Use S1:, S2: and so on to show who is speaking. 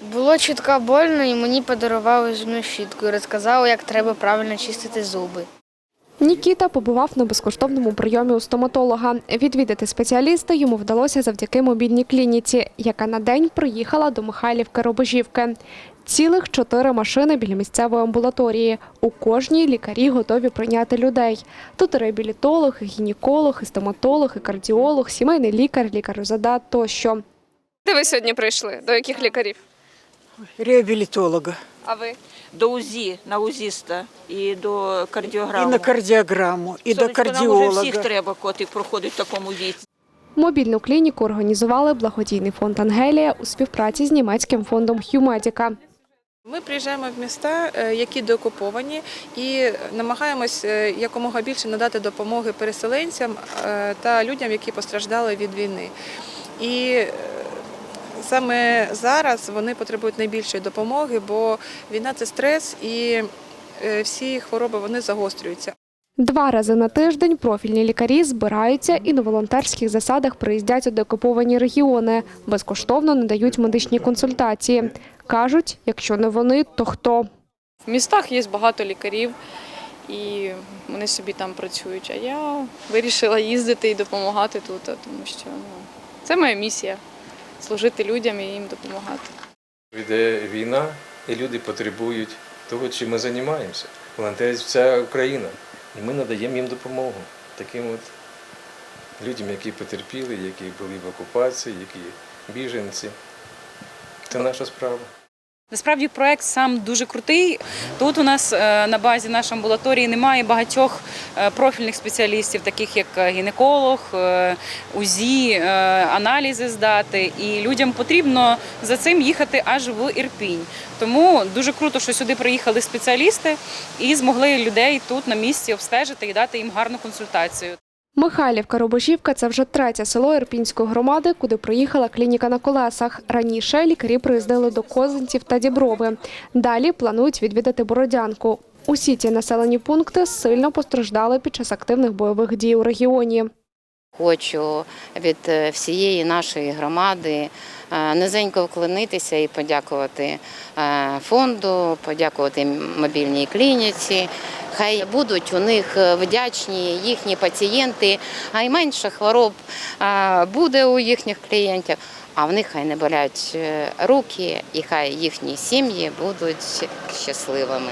S1: Було чутка больно, і мені подарували зубну щітку і розказали, як треба правильно чистити зуби.
S2: Нікіта побував на безкоштовному прийомі у стоматолога. Відвідати спеціаліста йому вдалося завдяки мобільній клініці, яка на день приїхала до Михайлівки Робожівки. Цілих чотири машини біля місцевої амбулаторії. У кожній лікарі готові прийняти людей. Тут і реабілітолог, і гінеколог, і стоматолог, і кардіолог, сімейний лікар, лікар ОЗД тощо.
S3: Де ви сьогодні прийшли? До яких лікарів?
S4: Реабілітолога
S3: А ви?
S5: до УЗІ, на УЗІста і до
S4: і на кардіограму, і до
S5: Сонечко, Нам уже
S4: кардіолога.
S5: всіх треба, котрі проходить в такому віці.
S2: Мобільну клініку організували благодійний фонд Ангелія у співпраці з німецьким фондом Хюмедіка.
S6: Ми приїжджаємо в міста, е, які деокуповані, і намагаємось е, якомога більше надати допомоги переселенцям е, та людям, які постраждали від війни. І саме зараз вони потребують найбільшої допомоги, бо війна це стрес, і е, всі хвороби вони загострюються.
S2: Два рази на тиждень профільні лікарі збираються і на волонтерських засадах приїздять у деокуповані регіони. Безкоштовно надають медичні консультації. Кажуть, якщо не вони, то хто?
S7: В містах є багато лікарів, і вони собі там працюють. А я вирішила їздити і допомагати тут, тому що ну, це моя місія служити людям і їм допомагати.
S8: Йде війна, і люди потребують того, чим ми займаємося. Волонтерить вся Україна. І ми надаємо їм допомогу таким от людям, які потерпіли, які були в окупації, які біженці. Це наша справа.
S9: Насправді проект сам дуже крутий. Тут у нас е, на базі нашої амбулаторії немає багатьох е, профільних спеціалістів, таких як е, гінеколог, УЗІ, аналізи здати. І людям потрібно за цим їхати аж в Ірпінь. Тому дуже круто, що сюди приїхали спеціалісти і змогли людей тут на місці обстежити і дати їм гарну консультацію.
S2: Михайлівка Робожівка це вже третє село Ірпінської громади, куди приїхала клініка на колесах. Раніше лікарі приїздили до Козинців та Діброви. Далі планують відвідати Бородянку. Усі ці населені пункти сильно постраждали під час активних бойових дій у регіоні.
S10: Хочу від е, всієї нашої громади е, низенько вклонитися і подякувати е, фонду, подякувати мобільній клініці. Хай будуть у них вдячні їхні пацієнти, а й менше хвороб буде у їхніх клієнтів. А в них хай не болять руки, і хай їхні сім'ї будуть щасливими.